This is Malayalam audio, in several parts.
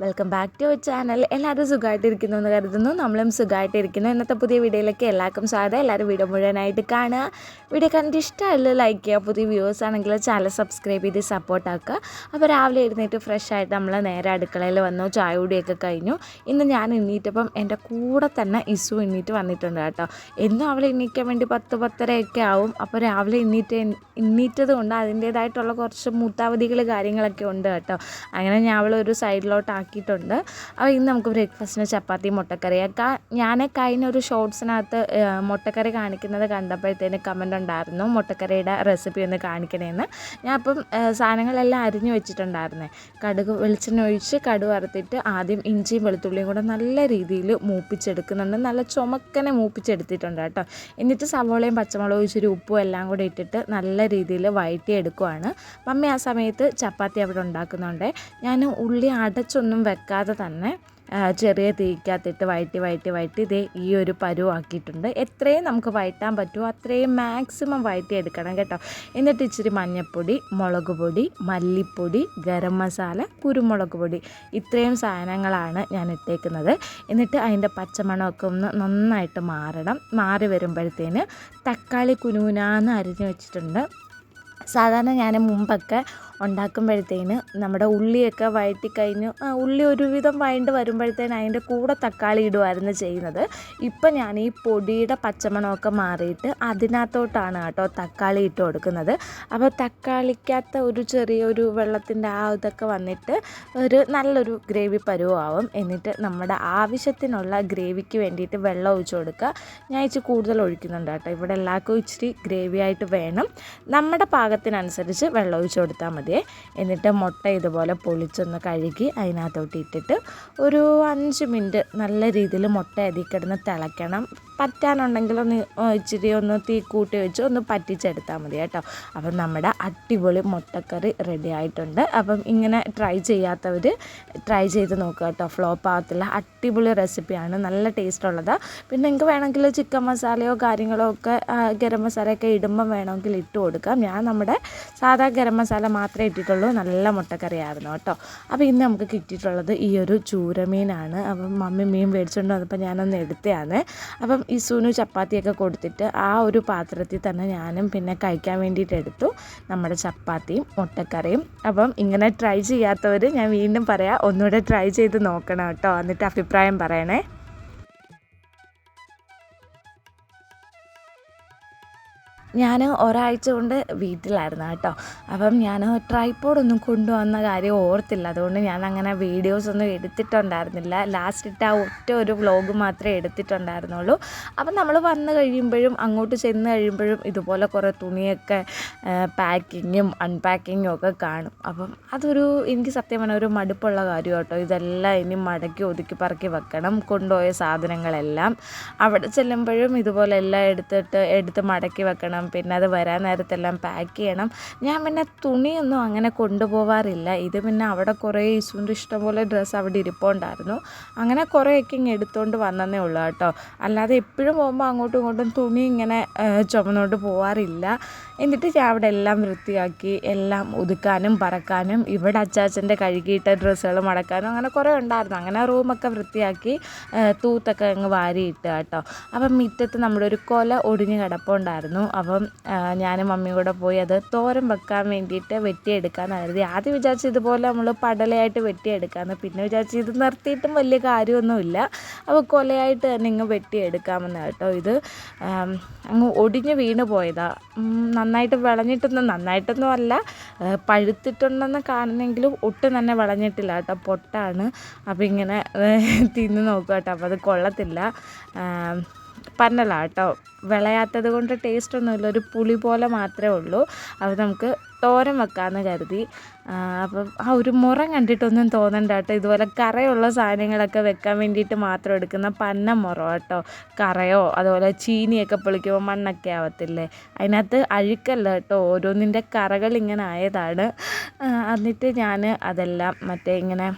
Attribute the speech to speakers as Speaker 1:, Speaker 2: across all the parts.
Speaker 1: Welcome back to our channel എല്ലാവരും സുഖമായിട്ടിരിക്കുന്നു എന്ന് കരുതുന്നു. നമ്മളും സുഖമായിട്ടിരിക്കുന്നു. ഇന്നത്തെ പുതിയ വീഡിയോയിലേക്ക് എല്ലാവർക്കും സ്വാഗതം. എല്ലാവരും വീഡിയോ മുഴുവനായിട്ട് കാണുക. വീഡിയോ കണ്ടിട്ട് ഇഷ്ടമല്ല ലൈക്ക് ചെയ്യുക. പുതിയ വ്യൂവേഴ്സ് ആണെങ്കിൽ ചാനൽ സബ്സ്ക്രൈബ് ചെയ്ത് സപ്പോർട്ട് ആക്കുക. അപ്പോൾ രാവിലെ എഴുന്നേറ്റ് ഫ്രഷ് ആയിട്ട് നമ്മൾ നേരെ അടുക്കളയിൽ വന്നു. ചായ കൂടിയൊക്കെ കഴിഞ്ഞു. ഇന്ന് ഞാൻ എണ്ണീറ്റപ്പം എന്റെ കൂടെ തന്നെ ഇസു എണ്ണീറ്റ് വന്നിട്ടുണ്ട് കേട്ടോ. എന്നും അവളെ എണ്ണീക്കാൻ വേണ്ടി പത്ത് പത്തരയൊക്കെ ആവും. അപ്പോൾ രാവിലെ എണ്ണീറ്റ് എണ്ണീറ്റത് കൊണ്ട് അതിന്റേതായിട്ടുള്ള കുറച്ച് മൂത്താവധികൾ കാര്യങ്ങളൊക്കെ ഉണ്ട് കേട്ടോ. അങ്ങനെ ഞാൻ അവളൊരു സൈഡിലോട്ട് ആക്കിയിട്ടുണ്ട് അപ്പോൾ ഇന്ന് നമുക്ക് ബ്രേക്ക്ഫാസ്റ്റിന് ചപ്പാത്തി മുട്ടക്കറി. ഞാൻ കഴിഞ്ഞ ഒരു ഷോർട്സിനകത്ത് മുട്ടക്കറി കാണിക്കുന്നത് കണ്ടപ്പോഴത്തേന് കമന്റ് ഉണ്ടായിരുന്നു. മുട്ടക്കറിയുടെ റെസിപ്പി ഒന്ന് കാണിക്കണേന്ന്. ഞാൻ അപ്പം സാധനങ്ങളെല്ലാം അരിഞ്ഞു വെച്ചിട്ടുണ്ടായിരുന്നേ. കടുക് വെളിച്ചെണ്ണ ഒഴിച്ച് കടു വറുത്തിട്ട് ആദ്യം ഇഞ്ചിയും വെളുത്തുള്ളിയും കൂടെ നല്ല രീതിയിൽ മൂപ്പിച്ചെടുക്കുന്നുണ്ട്. നല്ല ചുമക്കനെ മൂപ്പിച്ചെടുത്തിട്ടുണ്ട് കേട്ടോ. എന്നിട്ട് സവോളയും പച്ചമുളകും ഇച്ചിരി ഉപ്പും എല്ലാം കൂടെ ഇട്ടിട്ട് നല്ല രീതിയിൽ വഴറ്റിയെടുക്കുവാണ്. മമ്മി ആ സമയത്ത് ചപ്പാത്തി അവിടെ ഉണ്ടാക്കുന്നുണ്ട്. ഞാൻ ഉള്ളി അടച്ചൊന്നും വെക്കാതെ തന്നെ ചെറിയ തീക്കകത്തിട്ട് വഴറ്റി വഴറ്റി വഴറ്റി ഇതേ ഈ ഒരു പരുവാക്കിയിട്ടുണ്ട്. എത്രയും നമുക്ക് വഴറ്റാൻ പറ്റുമോ അത്രയും മാക്സിമം വഴറ്റി എടുക്കണം കേട്ടോ. എന്നിട്ട് ഇച്ചിരി മഞ്ഞൾപ്പൊടി മുളക് പൊടി മല്ലിപ്പൊടി ഗരം മസാല കുരുമുളക് പൊടി. ഇത്രയും സാധനങ്ങളാണ് ഞാൻ ഇട്ടേക്കുന്നത്. എന്നിട്ട് അതിന്റെ പച്ചമണമൊക്കെ ഒന്ന് നന്നായിട്ട് മാറണം. മാറി വരുമ്പോഴത്തേന് തക്കാളി കുനുകുനാന്ന് അരിഞ്ഞു വെച്ചിട്ടുണ്ട്. സാധാരണ ഞാൻ മുമ്പൊക്കെ ഉണ്ടാക്കുമ്പോഴത്തേന് നമ്മുടെ ഉള്ളിയൊക്കെ വഴറ്റി കഴിഞ്ഞ് ഉള്ളി ഒരുവിധം വഴണ്ട് വരുമ്പോഴത്തേന് അതിന്റെ കൂടെ തക്കാളി ഇടുമായിരുന്നു ചെയ്യുന്നത്. ഇപ്പം ഞാൻ ഈ പൊടിയുടെ പച്ചമണമൊക്കെ മാറിയിട്ട് അതിനകത്തോട്ടാണ് കേട്ടോ തക്കാളി ഇട്ട് കൊടുക്കുന്നത്. അപ്പോൾ തക്കാളിക്കകത്ത് ഒരു ചെറിയൊരു വെള്ളത്തിന്റെ ആ ഇതൊക്കെ വന്നിട്ട് ഒരു നല്ലൊരു ഗ്രേവി പരുവാവും. എന്നിട്ട് നമ്മുടെ ആവശ്യത്തിനുള്ള ഗ്രേവിക്ക് വേണ്ടിയിട്ട് വെള്ളം ഒഴിച്ചു കൊടുക്കുക. ഞാൻ ഇച്ചിരി കൂടുതൽ ഒഴിക്കുന്നുണ്ട് കേട്ടോ. ഇവിടെ എല്ലാവർക്കും ഇച്ചിരി ഗ്രേവി ആയിട്ട് വേണം. നമ്മുടെ പാകത്തിനനുസരിച്ച് വെള്ളം ഒഴിച്ചു കൊടുത്താൽ മതി. മതിയേ എന്നിട്ട് മുട്ട ഇതുപോലെ പൊളിച്ചൊന്ന് കഴുകി അതിനകത്തോട്ട് ഇട്ടിട്ട് ഒരു അഞ്ച് മിനിറ്റ് നല്ല രീതിയിൽ മുട്ട അതിൽ കിടന്ന് തിളയ്ക്കണം. പറ്റാനുണ്ടെങ്കിൽ ഒന്ന് ഇച്ചിരി ഒന്ന് തീ കൂട്ടി വെച്ച് ഒന്ന് പറ്റിച്ചെടുത്താൽ മതി കേട്ടോ. അപ്പം നമ്മുടെ അടിപൊളി മുട്ടക്കറി റെഡി ആയിട്ടുണ്ട്. അപ്പം ഇങ്ങനെ ട്രൈ ചെയ്യാത്തവർ ട്രൈ ചെയ്ത് നോക്കുക കേട്ടോ. ഫ്ലോപ്പ് ആകത്തില്ല അടിപൊളി റെസിപ്പിയാണ് നല്ല ടേസ്റ്റ് ഉള്ളത്. പിന്നെ നിങ്ങൾക്ക് വേണമെങ്കിൽ ചിക്കൻ മസാലയോ കാര്യങ്ങളോ ഒക്കെ ഗരം മസാലയൊക്കെ ഇടുമ്പം വേണമെങ്കിൽ ഇട്ട് കൊടുക്കാം. ഞാൻ നമ്മുടെ സാധാ ഗരം മസാല മാത്രമേ ഇട്ടിട്ടുള്ളൂ. നല്ല മുട്ടക്കറിയായിരുന്നു കേട്ടോ. അപ്പോൾ ഇന്ന് നമുക്ക് കിട്ടിയിട്ടുള്ളത് ഈ ഒരു ചൂരമീനാണ്. അപ്പം മമ്മി മീൻ മേടിച്ചുകൊണ്ട് വന്നപ്പോൾ ഞാനൊന്ന് എടുത്തതാണ്. അപ്പം ഇസുവിന് ചപ്പാത്തിയൊക്കെ കൊടുത്തിട്ട് ആ ഒരു പാത്രത്തിൽ തന്നെ ഞാനും പിന്നെ കഴിക്കാൻ വേണ്ടിയിട്ട് എടുത്തു. നമ്മുടെ ചപ്പാത്തിയും മുട്ടക്കറിയും. അപ്പം ഇങ്ങനെ ട്രൈ ചെയ്യാത്തവർ ഞാൻ വീണ്ടും പറയാം. ഒന്നുകൂടെ ട്രൈ ചെയ്ത് നോക്കണം കേട്ടോ. എന്നിട്ട് അഭിപ്രായം പറയണേ. ഞാൻ ഒരാഴ്ച കൊണ്ട് വീട്ടിലായിരുന്നു കേട്ടോ. അപ്പം ഞാൻ ട്രൈപ്പോഡൊന്നും കൊണ്ടുവന്ന കാര്യം ഓർത്തില്ല. അതുകൊണ്ട് ഞാൻ അങ്ങനെ വീഡിയോസ് ഒന്നും എടുത്തിട്ടുണ്ടായിരുന്നില്ല. ലാസ്റ്റ് ഇട്ട് ആ ഒറ്റ ഒരു വ്ലോഗ് മാത്രമേ എടുത്തിട്ടുണ്ടായിരുന്നുള്ളൂ. അപ്പം നമ്മൾ വന്നു കഴിയുമ്പോഴും അങ്ങോട്ട് ചെന്ന് കഴിയുമ്പോഴും ഇതുപോലെ കുറേ തുണിയൊക്കെ പാക്കിങ്ങും അൺപാക്കിങ്ങും ഒക്കെ കാണും. അപ്പം അതൊരു എനിക്ക് സത്യം പറഞ്ഞാൽ ഒരു മടുപ്പുള്ള കാര്യം കേട്ടോ. ഇതെല്ലാം ഇനി മടക്കി ഒതുക്കി പറക്കി വെക്കണം. കൊണ്ടുപോയ സാധനങ്ങളെല്ലാം അവിടെ ചെല്ലുമ്പോഴും ഇതുപോലെ എല്ലാം എടുത്തിട്ട് എടുത്ത് മടക്കി വെക്കണം. പിന്നെ അത് വരാൻ നേരത്തെല്ലാം പാക്ക് ചെയ്യണം. ഞാൻ പിന്നെ തുണിയൊന്നും അങ്ങനെ കൊണ്ടുപോവാറില്ല. ഇത് പിന്നെ അവിടെ കുറേ ഇസുണ്ട് ഇഷ്ടംപോലെ ഡ്രസ്സ് അവിടെ ഇരിപ്പുണ്ടായിരുന്നു. അങ്ങനെ കുറേയൊക്കെ ഇങ്ങനെ എടുത്തുകൊണ്ട് വന്നതേ ഉള്ളൂ കേട്ടോ. അല്ലാതെ എപ്പോഴും പോകുമ്പോൾ അങ്ങോട്ടും ഇങ്ങോട്ടും തുണി ഇങ്ങനെ ചുമന്നുകൊണ്ട് പോവാറില്ല. എന്നിട്ട് ഞാൻ അവിടെ എല്ലാം വൃത്തിയാക്കി എല്ലാം ഒതുക്കാനും പറക്കാനും ഇവിടെ അച്ചാച്ചന്റെ കഴുകിയിട്ട ഡ്രസ്സുകൾ മടക്കാനും അങ്ങനെ കുറേ ഉണ്ടായിരുന്നു. അങ്ങനെ റൂമൊക്കെ വൃത്തിയാക്കി തൂത്തൊക്കെ അങ്ങ് വാരിയിട്ട് കേട്ടോ. അപ്പം മുറ്റത്ത് നമ്മുടെ ഒരു കൊല ഒടിഞ്ഞ് കിടപ്പുണ്ടായിരുന്നു. അപ്പം ഞാനും മമ്മിയും കൂടെ പോയി അത് തോരൻ വെക്കാൻ വേണ്ടിയിട്ട് വെട്ടിയെടുക്കാമെന്ന് കരുതി. ആദ്യം വിചാരിച്ചു ഇതുപോലെ നമ്മൾ പടലയായിട്ട് വെട്ടിയെടുക്കാമെന്ന് പിന്നെ വിചാരിച്ചു ഇത് നിർത്തിയിട്ടും വലിയ കാര്യമൊന്നുമില്ല. അപ്പോൾ കൊലയായിട്ട് തന്നെ ഇങ്ങ് വെട്ടിയെടുക്കാമെന്ന് കേട്ടോ ഇത്. അങ്ങ് ഒടിഞ്ഞ് വീണ് പോയതാണ് നന്നായിട്ട് വിളഞ്ഞിട്ടൊന്നും നന്നായിട്ടൊന്നും അല്ല. പഴുത്തിട്ടുണ്ടെന്ന് കാണുന്നെങ്കിലും ഒട്ടും തന്നെ വിളഞ്ഞിട്ടില്ല കേട്ടോ. പൊട്ടാണ്. അപ്പോൾ ഇങ്ങനെ തിന്ന് നോക്കുക കേട്ടോ. അപ്പോൾ അത് കൊള്ളത്തില്ല. പന്നലാണ് കേട്ടോ വിളയാത്തത് കൊണ്ട് ടേസ്റ്റ് ഒന്നുമില്ല. ഒരു പുളി പോലെ മാത്രമേ ഉള്ളൂ. അപ്പോൾ നമുക്ക് തോരൻ വെക്കാമെന്ന് കരുതി. അപ്പം ആ ഒരു മുറം കണ്ടിട്ടൊന്നും തോന്നണ്ട കേട്ടോ ഇതുപോലെ കറയുള്ള സാധനങ്ങളൊക്കെ വെക്കാൻ വേണ്ടിയിട്ട് മാത്രം എടുക്കുന്ന പന്ന മുറ കേട്ടോ കറയോ അതുപോലെ ചീനിയൊക്കെ പൊളിക്കുമ്പോൾ മണ്ണൊക്കെ ആവത്തില്ലേ? അതിനകത്ത് അഴുക്കല്ല കേട്ടോ. ഓരോന്നിന്റെ കറകൾ ഇങ്ങനെ ആയതാണ് എന്നിട്ട് ഞാൻ അതെല്ലാം മറ്റേ ഇങ്ങനെ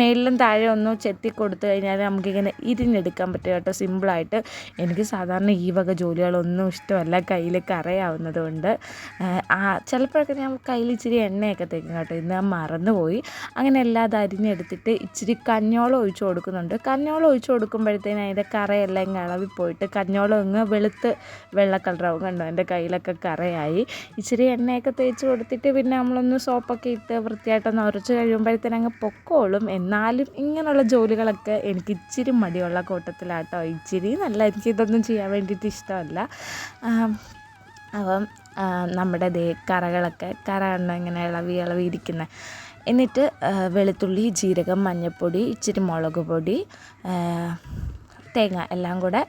Speaker 1: മേളിലും താഴെ ഒന്ന് ചെത്തി കൊടുത്തു കഴിഞ്ഞാൽ നമുക്കിങ്ങനെ ഇരിഞ്ഞെടുക്കാൻ പറ്റും കേട്ടോ. സിമ്പിളായിട്ട് എനിക്ക് സാധാരണ ഈ വക ജോലികളൊന്നും ഇഷ്ടമല്ല. കയ്യിൽ കറയാവുന്നത് കൊണ്ട്. ചിലപ്പോഴൊക്കെ ഞാൻ കയ്യിൽ ഇച്ചിരി എണ്ണയൊക്കെ തേക്കും കേട്ടോ. ഇന്ന് ഞാൻ മറന്നുപോയി. അങ്ങനെ എല്ലാം അത് അരിഞ്ഞെടുത്തിട്ട് ഇച്ചിരി കഞ്ഞോളം ഒഴിച്ചു കൊടുക്കുന്നുണ്ട്. കഞ്ഞോളം ഒഴിച്ചു കൊടുക്കുമ്പോഴത്തേനും അതിന്റെ കറയെല്ലാം ഇങ്ങ് ഇളവി പോയിട്ട് കഞ്ഞോളം ഇങ്ങ് വെളുത്ത് വെള്ള കളറാവും. കണ്ടോ? എന്റെ കയ്യിലൊക്കെ കറയായി. ഇച്ചിരി എണ്ണയൊക്കെ തേച്ച് കൊടുത്തിട്ട് പിന്നെ നമ്മളൊന്ന് സോപ്പൊക്കെ ഇട്ട് വൃത്തിയായിട്ടൊന്ന് ഉരച്ച് കഴിയുമ്പോഴത്തേനും അങ്ങ് പൊക്കോളും. എന്നാലും ഇങ്ങനെയുള്ള ജോലികളൊക്കെ എനിക്ക് ഇച്ചിരി മടിയുള്ള കൂട്ടത്തിലാട്ടോ. ഇച്ചിരി നല്ല എനിക്ക് ഇതൊന്നും ചെയ്യാൻ വേണ്ടിയിട്ട് ഇഷ്ടമല്ല. അപ്പം നമ്മുടെ ദേ കറകളൊക്കെ കറ കണ്ടോ ഇങ്ങനെ ഇളവി ഇളവി ഇരിക്കുന്നത് എന്നിട്ട് വെളുത്തുള്ളി ജീരകം മഞ്ഞൾപ്പൊടി ഇച്ചിരി മുളക് പൊടി തേങ്ങ എല്ലാം കൂടെ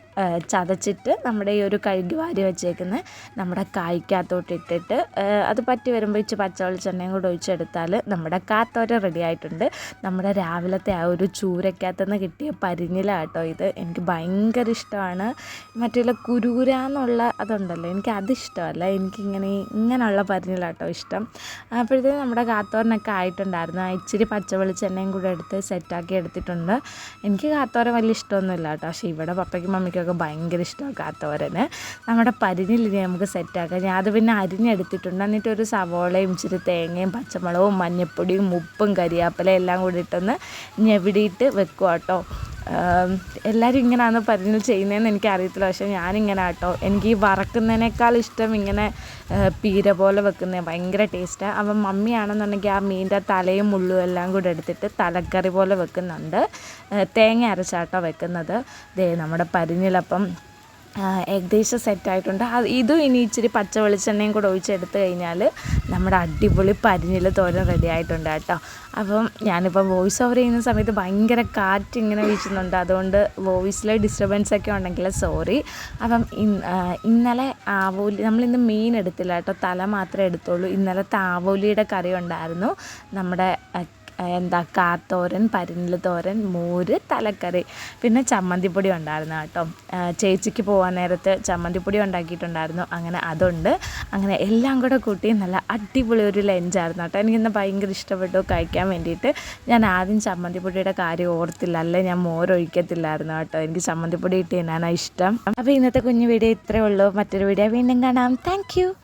Speaker 1: ചതച്ചിട്ട് നമ്മുടെ ഈ ഒരു കഴുകി വാരി വെച്ചേക്കുന്ന നമ്മുടെ കായ്ക്കകത്തോട്ട് ഇട്ടിട്ട് അത് പറ്റി വരുമ്പോൾ ഇച്ചിരി പച്ച വെളിച്ചെണ്ണയും കൂടെ ഒഴിച്ചെടുത്താൽ നമ്മുടെ കാത്തോര റെഡി ആയിട്ടുണ്ട്. നമ്മുടെ രാവിലത്തെ ആ ഒരു ചൂരക്കകത്തുനിന്ന് കിട്ടിയ പരിഞ്ഞില കേട്ടോ ഇത്. എനിക്ക് ഭയങ്കര ഇഷ്ടമാണ്. മറ്റുള്ള കുരൂരാന്നുള്ള അതുണ്ടല്ലോ എനിക്ക് അതിഷ്ടമല്ല. എനിക്കിങ്ങനെ ഇങ്ങനെയുള്ള പരിഞ്ഞില കേട്ടോ ഇഷ്ടം. അപ്പോഴത്തേക്കും നമ്മുടെ കാത്തോരനൊക്കെ ആയിട്ടുണ്ടായിരുന്നു. ആ ഇച്ചിരി പച്ച വെളിച്ചെണ്ണയും കൂടെ എടുത്ത് സെറ്റാക്കി എടുത്തിട്ടുണ്ട്. എനിക്ക് കാത്തോര വലിയ ഇഷ്ടമൊന്നുമില്ല കേട്ടോ പക്ഷേ ഇവിടെ പപ്പയ്ക്കും മമ്മിക്കൊക്കെ ഭയങ്കര ഇഷ്ടമാണ് കാത്തോരന് നമ്മുടെ പരിഞ്ഞിലിനി നമുക്ക് സെറ്റാക്കാം ഞാൻ അത് പിന്നെ അരിഞ്ഞെടുത്തിട്ടുണ്ട്. എന്നിട്ട് ഒരു സവോളയും ഇച്ചിരി തേങ്ങയും പച്ചമുളകും മഞ്ഞൾപ്പൊടിയും ഉപ്പും കരിയാപ്പിലയും എല്ലാം കൂടി ഇട്ടൊന്ന് ഞെവിടിയിട്ട് വെക്കുക കേട്ടോ എല്ലാവരും ഇങ്ങനെയാണ് പരിഞ്ഞിൽ ചെയ്യുന്നതെന്ന് എനിക്കറിയത്തില്ല. പക്ഷേ ഞാനിങ്ങനെ കേട്ടോ എനിക്ക് ഈ വറക്കുന്നതിനേക്കാൾ ഇഷ്ടം ഇങ്ങനെ പീര പോലെ വെക്കുന്നത് ഭയങ്കര ടേസ്റ്റാണ് അപ്പം മമ്മിയാണെന്നുണ്ടെങ്കിൽ ആ മീനിന്റെ തലയും മുള്ളും എല്ലാം കൂടെ എടുത്തിട്ട് തലക്കറി പോലെ വെക്കുന്നുണ്ട്. തേങ്ങ അരച്ചാട്ടോ വെക്കുന്നത്. ദേ നമ്മുടെ പരിഞ്ഞിലപ്പം ഏകദേശം സെറ്റായിട്ടുണ്ട് അത് ഇതും ഇനി ഇച്ചിരി പച്ച വെളിച്ചെണ്ണയും കൂടെ ഒഴിച്ചെടുത്ത് കഴിഞ്ഞാൽ നമ്മുടെ അടിപൊളി പരിഞ്ഞിൽ തോരൻ റെഡി ആയിട്ടുണ്ട് കേട്ടോ. അപ്പം ഞാനിപ്പോൾ വോയിസ് ഓവർ ചെയ്യുന്ന സമയത്ത് ഭയങ്കര കാറ്റ് ഇങ്ങനെ വീശുന്നുണ്ട്. അതുകൊണ്ട് വോയിസിൽ ഡിസ്റ്റർബൻസ് ഒക്കെ ഉണ്ടെങ്കിൽ സോറി അപ്പം ഇന്നലെ ആവോലി നമ്മളിന്ന് മീൻ എടുത്തില്ല കേട്ടോ. തല മാത്രമേ എടുത്തുള്ളൂ. ഇന്നലത്തെ ആവോലിയുടെ കറി ഉണ്ടായിരുന്നു. നമ്മുടെ എന്താ കാത്തോരൻ പരിനിൽ തോരൻ മോര് തലക്കറി. പിന്നെ ചമ്മന്തിപ്പൊടി ഉണ്ടായിരുന്നു കേട്ടോ. ചേച്ചിക്ക് പോകാൻ നേരത്ത് ചമ്മന്തിപ്പൊടി ഉണ്ടാക്കിയിട്ടുണ്ടായിരുന്നു. അങ്ങനെ അതുണ്ട്. അങ്ങനെ എല്ലാം കൂടെ കൂട്ടി നല്ല അടിപൊളി ഒരു ലഞ്ചായിരുന്നു കേട്ടോ. എനിക്കിന്ന് ഭയങ്കര ഇഷ്ടപ്പെട്ടു കഴിക്കാൻ വേണ്ടിയിട്ട്. ഞാൻ ആദ്യം ചമ്മന്തിപ്പൊടിയുടെ കാര്യം ഓർത്തില്ല. അല്ലേ? ഞാൻ മോരൊഴിക്കത്തില്ലായിരുന്നു കേട്ടോ. എനിക്ക് ചമ്മന്തിപ്പൊടി ഇട്ട് തന്നെയാണ് ഇഷ്ടം. അപ്പോൾ ഇന്നത്തെ കുഞ്ഞു വീഡിയോ ഇത്രയേ ഉള്ളൂ. മറ്റൊരു വീഡിയോ വീണ്ടും കാണാം. താങ്ക്